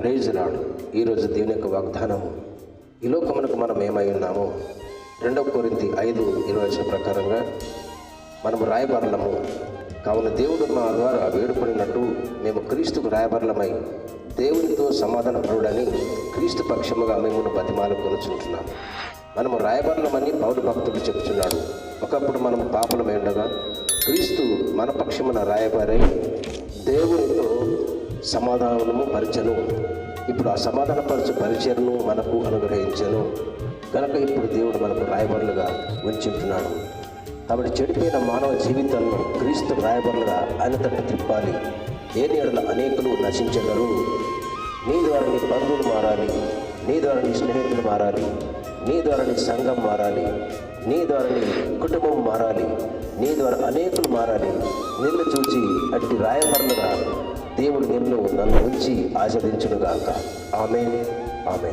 Praise రాడు ఈరోజు దేవుని యొక్క వాగ్దానము. ఈ లోకమునకు మనం ఏమై ఉన్నామో? రెండవ కొరింతి ఐదు ఇరవై ప్రకారంగా మనము రాయబారులము కావున దేవుడు మా ద్వారా వేడుకున్నట్టు మేము క్రీస్తుకు రాయబారులమై దేవునితో సమాధాన పరుడని క్రీస్తు పక్షముగా మేము బతిమాలు కొనుచుంటున్నాం. మనము రాయబారులమని పౌరు భక్తుడు చెప్తున్నాడు ఒకప్పుడు మనం పాపలమై ఉండగా క్రీస్తు మన పక్షమున రాయబారై దేవుడు సమాధానము పరిచను. ఇప్పుడు ఆ సమాధానపరచు పరిచయను మనకు అనుగ్రహించను. కనుక ఇప్పుడు దేవుడు మనకు రాయబరులుగా ఉంచుతున్నాడు కాబట్టి చెడిపోయిన మానవ జీవితాలను క్రీస్తు రాయబరులుగా ఆయన తట్టు తిప్పాలి. దేని ఎడల అనేకులు నశించగలరు. నీ ద్వారా నీ బంధువులు మారాలి. నీ ద్వారా నీ స్నేహితులు మారాలి. నీ ద్వారా నీ సంఘం మారాలి. నీ ద్వారా నీ కుటుంబం మారాలి. నీ ద్వారా అనేకులు మారాలి. నిన్ను చూచి అట్టి రాయబరులుగా దేవుడు నిన్ను నన్ను ఉంచి ఆచరించునుగాక ఆమె ఆమె